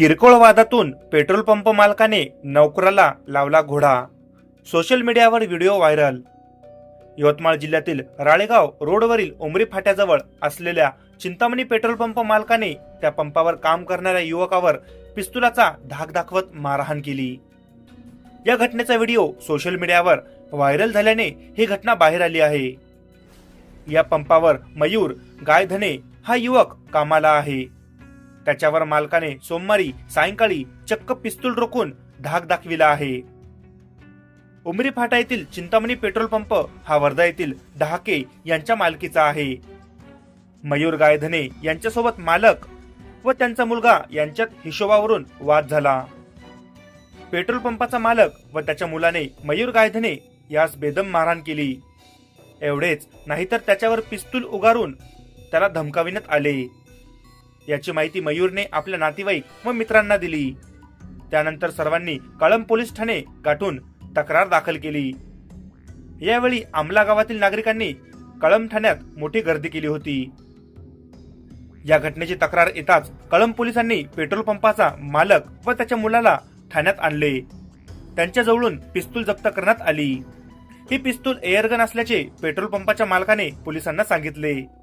किरकोळ वादातून petrol pump मालकाने नोकराला लावला घोडा. सोशल मीडियावर व्हिडिओ व्हायरल. यवतमाळ जिल्ह्यातील राळेगाव रोडवरील उमरी फाट्याजवळ असलेल्या चिंतामणी पेट्रोल पंप मालकाने त्या पंपावर काम करणाऱ्या युवकावर पिस्तुलाचा धाक दाखवत मारहाण केली. या घटनेचा व्हिडिओ सोशल मीडियावर व्हायरल झाल्याने ही घटना बाहेर आली आहे. या पंपावर मयूर गायधने हा युवक कामाला आहे. त्याच्यावर मालकाने सोमवारी सायंकाळी चक्क पिस्तूल रोखून धाक दाखविला आहे. उमरी फाटा येथील चिंतामणी पेट्रोल पंप हा वर्धा येथील डहाके यांच्या मालकीचा आहे. मयूर गायधने यांच्यासोबत मालक व त्यांचा मुलगा यांच्यात हिशोबावरून वाद झाला. पेट्रोल पंपाचा मालक व त्याच्या मुलाने मयूर गायधने यास बेदम मारहाण केली. एवढेच नाहीतर त्याच्यावर पिस्तूल उगारून त्याला धमकाविण्यात आले. याची माहिती मयूरने आपल्या नातेवाईक व मित्रांना दिली. त्यानंतर सर्वांनी कळंब पोलीस ठाणे गाठून तक्रार दाखल केली. यावेळी आमला गावातील नागरिकांनी कळंब ठाण्यात मोठी गर्दी केली होती. या घटनेची तक्रार येताच कळंब पोलिसांनी पेट्रोल पंपाचा मालक व त्याच्या मुलाला ठाण्यात आणले. त्यांच्याजवळून पिस्तूल जप्त करण्यात आली. ही पिस्तूल एअरगन असल्याचे पेट्रोल पंपाच्या मालकाने पोलिसांना सांगितले.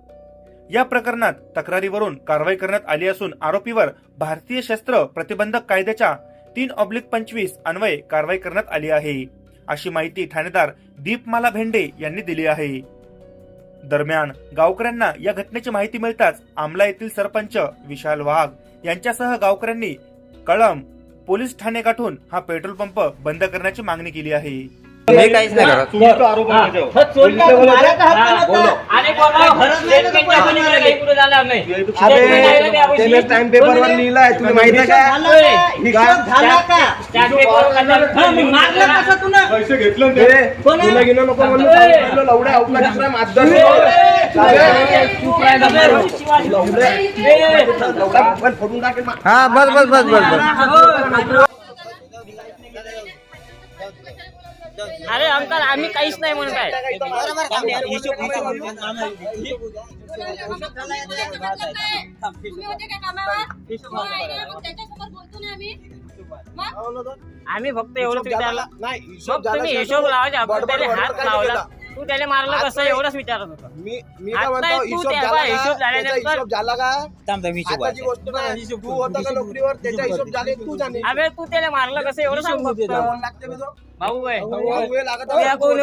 या प्रकरणात तक्रारीवरून कारवाई करण्यात आली असून आरोपीवर भारतीय शस्त्र प्रतिबंधक कायद्याच्या तीन ऑब्लिक पंचवीस अन्वये कारवाई करण्यात आली आहे. अशी माहिती ठाणेदार दीपमाला भेंडे यांनी दिली आहे. दरम्यान गावकऱ्यांना या घटनेची माहिती मिळताच आमला येथील सरपंच विशाल वाघ यांच्यासह गावकऱ्यांनी कळंब पोलीस ठाणे गाठून हा पेट्रोल पंप बंद करण्याची मागणी केली आहे. मी काहीच नाही करत. तुम्ही तो आरोप. माझ्यावर. खत सोडलं, पोलिसला बोलवतो. मारायचा हक्क नव्हता. बोलो. आणि बोलावं, खरंच स्टेटमेंट नाही तर टाकून कोणी काही पुढे झालं नाही. अबे, स्टेटमेंट आहे. ना अबे, त्यावर्षी. त्याने स्टॅम्प पेपरवर लिहिलंय तुला माहिती का? पैसे घेतलं ते. तुला नको म्हणून लवड्या दुसरा फोडून टाकेल हा बस बस बस बस बस अरे अंकल आम्ही काहीच नाही म्हणत आहे आम्ही फक्त एवढंच हिशोब विचारलं. मग तुम्ही हिशोब लावायचा आपण त्याला हात लावला. तू त्याला मारलं कसं. एवढंच विचारत होता मी मी काय म्हणतो तू हिशोब झाला बाय, का? हिशोब झाल्यानंतर- हिशोब झाला का आताची गोष्ट नाही तू होता का नोकरीवर त्याचा हिशोब झाले तू जाणे अबे तू त्याला मारलं कसं एवढं सांग फक्त कोण लागते बे तो? भाऊ आहे भाऊ हे लागत त्या. कोण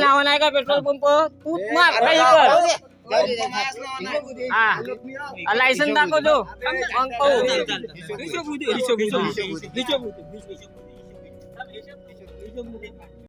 नाव नाही का पेट्रोल पंप तू मार जाऊ कर. हा लायसन दाखवतो